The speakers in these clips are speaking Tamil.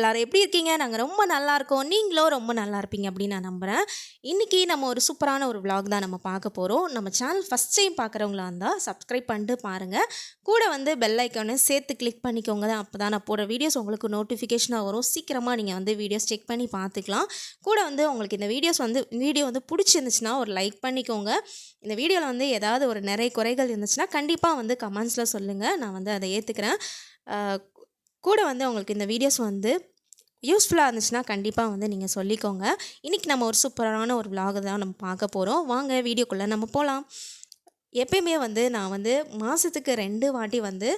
எல்லோரும் எப்படி இருக்கீங்க? நாங்கள் ரொம்ப நல்லா இருக்கோம். நீங்களும் ரொம்ப நல்லா இருப்பீங்க. அப்படின்னு நான் நம்புகிறேன் இன்றைக்கி நம்ம ஒரு சூப்பரான ஒரு vlog தான் நம்ம பார்க்க போகிறோம் நம்ம சேனல் ஃபஸ்ட் டைம் பார்க்குறவங்களா இருந்தால் சப்ஸ்கிரைப் பண்ணிட்டு பாருங்கள் கூட வந்து பெல் ஐக்கானு சேர்த்து கிளிக் பண்ணிக்கோங்க. தான் அப்போ தான் நான் போடுற வீடியோஸ் உங்களுக்கு நோட்டிஃபிகேஷனாக வரும். சீக்கிரமாக நீங்கள் வந்து வீடியோஸ் செக் பண்ணி பார்த்துக்கலாம். கூட வந்து உங்களுக்கு இந்த வீடியோஸ் வந்து வீடியோ வந்து பிடிச்சிருந்துச்சுன்னா ஒரு லைக் பண்ணிக்கோங்க. இந்த வீடியோவில் வந்து ஏதாவது ஒரு நிறைய குறைகள் இருந்துச்சுன்னா கண்டிப்பாக வந்து கமெண்ட்ஸில் சொல்லுங்கள் நான் வந்து அதை ஏற்றுக்கிறேன் கூட வந்து உங்களுக்கு இந்த வீடியோஸ் வந்து யூஸ்ஃபுல்லாக இருந்துச்சுன்னா கண்டிப்பாக வந்து நீங்கள் சொல்லிக்கோங்க. இன்றைக்கி நம்ம ஒரு சூப்பரான ஒரு vlog தான் நம்ம பார்க்க போகிறோம் வாங்க வீடியோக்குள்ளே நம்ம போகலாம் எப்பயுமே வந்து நான் வந்து மாதத்துக்கு ரெண்டு வாட்டி வந்து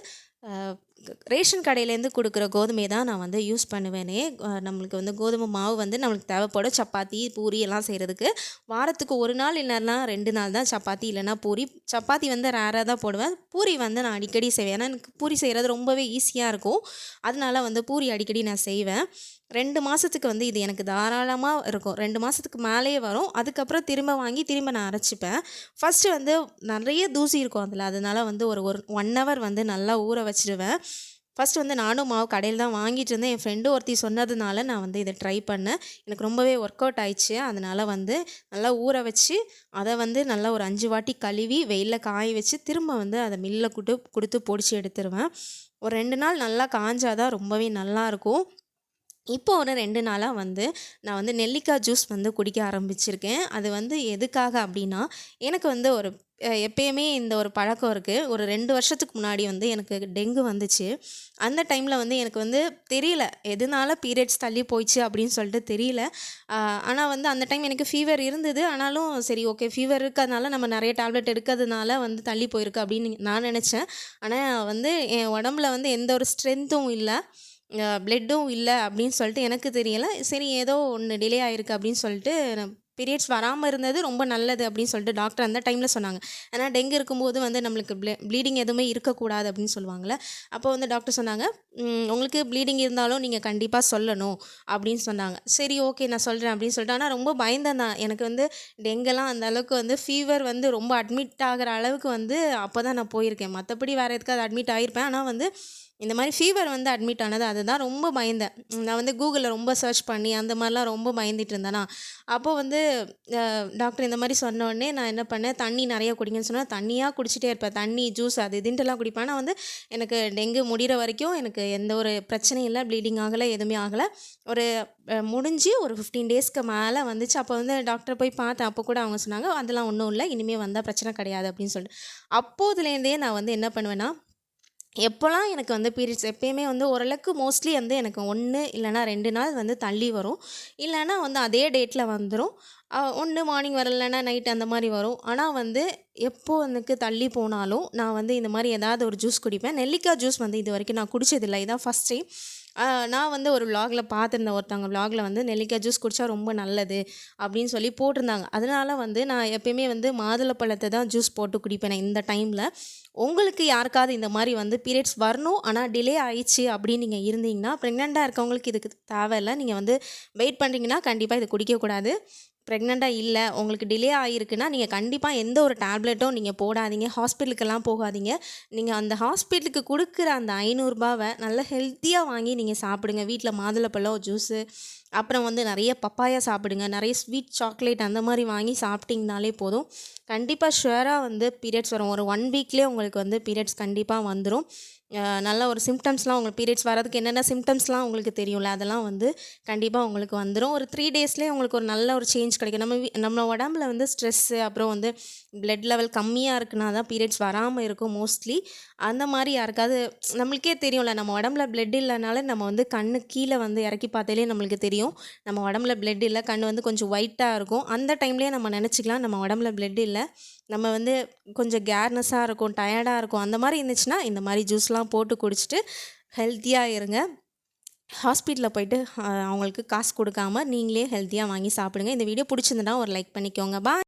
ரேஷன் கடையிலேருந்து கொடுக்குற கோதுமையை தான் நான் வந்து யூஸ் பண்ணுவேனே. நம்மளுக்கு வந்து கோதுமை மாவு வந்து நம்மளுக்கு தேவைப்படும். சப்பாத்தி பூரி எல்லாம் செய்கிறதுக்கு வாரத்துக்கு ஒரு நாள் இல்லைன்னா ரெண்டு நாள் தான் சப்பாத்தி இல்லைன்னா பூரி. சப்பாத்தி வந்து ரேராக தான் போடுவேன். பூரி வந்து நான் அடிக்கடி செய்வேன். ஏன்னா எனக்கு பூரி செய்கிறது ரொம்பவே ஈஸியாக இருக்கும். அதனால வந்து பூரி அடிக்கடி நான் செய்வேன். ரெண்டு மாதத்துக்கு வந்து இது எனக்கு தாராளமாக இருக்கும். ரெண்டு மாதத்துக்கு மேலேயே வரும். அதுக்கப்புறம் திரும்ப வாங்கி திரும்ப நான் அரைச்சிப்பேன். ஃபஸ்ட்டு வந்து நிறைய தூசி இருக்கும் அதில். அதனால வந்து ஒரு ஒரு ஒன் ஹவர் வந்து நல்லா ஊற வச்சிடுவேன் ஃபஸ்ட் வந்து நானும் மாவு கடையில் தான் வாங்கிட்டு இருந்தேன். என் ஃப்ரெண்டு ஒருத்தி சொன்னதுனால நான் வந்து இதை ட்ரை பண்ணேன். எனக்கு ரொம்பவே ஒர்க் அவுட் ஆயிடுச்சு. அதனால் வந்து நல்லா ஊற வச்சு அதை வந்து நல்லா ஒரு அஞ்சு வாட்டி கழுவி வெயிலில் காய வச்சு திரும்ப வந்து அதை மில்லில் கொடுத்து கொடுத்து பொடிச்சு எடுத்துருவேன். ஒரு ரெண்டு நாள் நல்லா காஞ்சாதான் ரொம்பவே நல்லாயிருக்கும் இப்போ ஒரு ரெண்டு நாளாக வந்து நான் வந்து நெல்லிக்காய் ஜூஸ் வந்து குடிக்க ஆரம்பிச்சிருக்கேன். அது வந்து எதுக்காக அப்படின்னா எனக்கு வந்து ஒரு எப்பயுமே இந்த ஒரு பழக்கம் இருக்குது ஒரு ரெண்டு வருஷத்துக்கு முன்னாடி வந்து எனக்கு டெங்கு வந்துச்சு. அந்த டைமில் வந்து எனக்கு வந்து தெரியல எதனால பீரியட்ஸ் தள்ளி போயிடுச்சு அப்படின்னு சொல்லிட்டு தெரியல. ஆனால் வந்து அந்த டைம் எனக்கு ஃபீவர் இருந்தது. ஆனாலும் சரி ஓகே ஃபீவர் இருக்கிறதுனால நம்ம நிறைய டேப்லெட் எடுக்கிறதுனால வந்து தள்ளி போயிருக்கு அப்படின்னு நான் நினச்சேன். ஆனால் வந்து என் உடம்புல வந்து எந்த ஒரு ஸ்ட்ரென்த்தும் இல்லை. பிளட்டும் இல்லை அப்படின்னு சொல்லிட்டு எனக்கு தெரியலை. சரி ஏதோ ஒன்று டிலே ஆயிருக்கு அப்படின்னு சொல்லிட்டு பீரியட்ஸ் வராமல் இருந்தது ரொம்ப நல்லது அப்படின்னு சொல்லிட்டு டாக்டர் அந்த டைமில் சொன்னாங்க. ஏன்னா டெங்கு இருக்கும்போது வந்து நம்மளுக்கு ப்ளே ப்ளீடிங் எதுவுமே இருக்கக்கூடாது அப்படின்னு சொல்லுவாங்கள்ல அப்போ வந்து டாக்டர் சொன்னாங்க உங்களுக்கு ப்ளீடிங் இருந்தாலும் நீங்கள் கண்டிப்பாக சொல்லணும் அப்படின்னு சொன்னாங்க. சரி ஓகே நான் சொல்கிறேன் அப்படின்னு சொல்லிட்டு. ஆனால் ரொம்ப பயந்தேன் தான் எனக்கு வந்து டெங்கெல்லாம் அந்த அளவுக்கு வந்து ஃபீவர் வந்து ரொம்ப அட்மிட் ஆகிற அளவுக்கு வந்து அப்போ தான் நான் போயிருக்கேன். மற்றபடி வேறு எதுக்காவது அட்மிட் ஆகிருப்பேன் ஆனால் வந்து இந்த மாதிரி ஃபீவர் வந்து அட்மிட் ஆனது அதுதான் ரொம்ப பயந்தேன். நான் வந்து கூகுளில் ரொம்ப சர்ச் பண்ணி அந்த மாதிரிலாம் ரொம்ப பயந்துட்டு இருந்தேனா அப்போது வந்து டாக்டர் இந்த மாதிரி சொன்னோடனே நான் என்ன பண்ணேன் தண்ணி நிறைய குடிங்கன்னு சொன்னால் தண்ணியாக குடிச்சிட்டே இருப்பேன். தண்ணி ஜூஸ் அது இதுன்ட்டுலாம் குடிப்பேன். ஆனால் வந்து எனக்கு டெங்கு முடிகிற வரைக்கும் எனக்கு எந்த ஒரு பிரச்சனையும் இல்லை. ப்ளீடிங் ஆகலை எதுவுமே ஆகலை. ஒரு முடிஞ்சு ஒரு ஃபிஃப்டீன் டேஸ்க்கு மேலே வந்துச்சு. அப்போ வந்து டாக்டர் போய் பார்த்தேன். அப்போ கூட அவங்க சொன்னாங்க அதெல்லாம் ஒன்றும் இல்லை. இனிமேல் வந்தால் பிரச்சனை கிடையாது. அப்படின்னு சொல்லிட்டு. அப்போதுலேருந்தே நான் வந்து என்ன பண்ணுவேன்னா எப்போல்லாம் எனக்கு வந்து பீரியட்ஸ் எப்பயுமே வந்து ஓரளவுக்கு மோஸ்ட்லி வந்து எனக்கு ஒன்று இல்லைனா ரெண்டு நாள் வந்து தள்ளி வரும். இல்லைன்னா வந்து அதே டேட்டில் வந்துடும் ஒன்று மார்னிங் வரலைன்னா நைட் அந்த மாதிரி வரும். ஆனால் வந்து எப்போ எனக்கு தள்ளி போனாலும் நான் வந்து இந்த மாதிரி ஏதாவது ஒரு ஜூஸ் குடிப்பேன். நெல்லிக்காய் ஜூஸ் வந்து இது வரைக்கும் நான் குடிச்சதில்லை. இதான் ஃபஸ்ட் டைம் நான் வந்து ஒரு விலாகில் பார்த்துருந்தேன். ஒருத்தவங்க விலாகில் வந்து நெல்லிக்காய் ஜூஸ் குடித்தா ரொம்ப நல்லது அப்படின்னு சொல்லி போட்டிருந்தாங்க. அதனால வந்து நான் எப்பயுமே வந்து மாதுளப்பழத்தை தான் ஜூஸ் போட்டு குடிப்பேன் இந்த டைமில் உங்களுக்கு யாருக்காவது இந்த மாதிரி வந்து பீரியட்ஸ் வரணும் ஆனால் டிலே ஆயிடுச்சு அப்படின்னு நீங்கள் இருந்தீங்கன்னா ப்ரெக்னெண்ட்டாக இருக்கவங்களுக்கு இதுக்கு தேவையில்லை. நீங்கள் வந்து வெயிட் பண்ணுறீங்கன்னா கண்டிப்பாக இது குடிக்கக்கூடாது. ப்ரெக்னெண்ட்டாக இல்லை உங்களுக்கு டிலே ஆகிருக்குன்னா நீங்கள் கண்டிப்பாக எந்த ஒரு டேப்லெட்டும் நீங்கள் போடாதீங்க. ஹாஸ்பிட்டலுக்கெல்லாம் போகாதீங்க. நீங்கள் அந்த ஹாஸ்பிட்டலுக்கு கொடுக்குற அந்த ஐநூறுரூபாவை நல்ல ஹெல்த்தியாக வாங்கி நீங்கள் சாப்பிடுங்க. வீட்டில் மாதுளப்பழம் ஜூஸு அப்புறம் வந்து நிறைய பப்பாயா சாப்பிடுங்க. நிறைய ஸ்வீட் சாக்லேட் அந்த மாதிரி வாங்கி சாப்பிட்டிங்கனாலே போதும். கண்டிப்பாக ஷுவராக வந்து பீரியட்ஸ் வரும். ஒரு ஒன் வீக்லேயே உங்களுக்கு வந்து பீரியட்ஸ் கண்டிப்பாக வந்துடும் நல்ல ஒரு சிம்டம்ஸ்லாம் உங்களுக்கு பீரியட்ஸ் வரதுக்கு என்னென்ன சிம்டம்ஸ்லாம் உங்களுக்கு தெரியும்ல? அதெல்லாம் வந்து கண்டிப்பாக உங்களுக்கு வந்துடும் ஒரு த்ரீ டேஸ்லேயே உங்களுக்கு ஒரு நல்ல ஒரு சேஞ்ச் கிடைக்கும். நம்ம நம்ம உடம்புல வந்து ஸ்ட்ரெஸ்ஸு அப்புறம் வந்து பிளட் லெவல் கம்மியாக இருக்குன்னா தான் பீரியட்ஸ் வராமல் இருக்கும் மோஸ்ட்லி அந்த மாதிரி யாருக்காவது நம்மளுக்கே தெரியும்ல நம்ம உடம்புல பிளட் இல்லைனால நம்ம வந்து கண்ணு கீழே வந்து இறக்கி பார்த்தாலே நம்மளுக்கு தெரியும். நம்ம உடம்புல பிளட் இல்லை கண் வந்து கொஞ்சம் ஒயிட்டாக இருக்கும். அந்த டைம்லேயே நம்ம நினச்சிக்கலாம் நம்ம உடம்புல பிளட் இல்லை. நம்ம வந்து கொஞ்சம் கேர்னஸாக இருக்கும் டயர்டாக இருக்கும். அந்த மாதிரி இருந்துச்சுன்னா இந்த மாதிரி ஜூஸ்லாம் போட்டு குடிச்சிட்டு ஹெல்த்தியாக இருங்க. ஹாஸ்பிட்டலில் போயிட்டு அவங்களுக்கு காசு கொடுக்காம நீங்களே ஹெல்த்தியாக வாங்கி சாப்பிடுங்க. இந்த வீடியோ பிடிச்சிருந்தனா ஒரு லைக் பண்ணிக்கோங்க. பாய்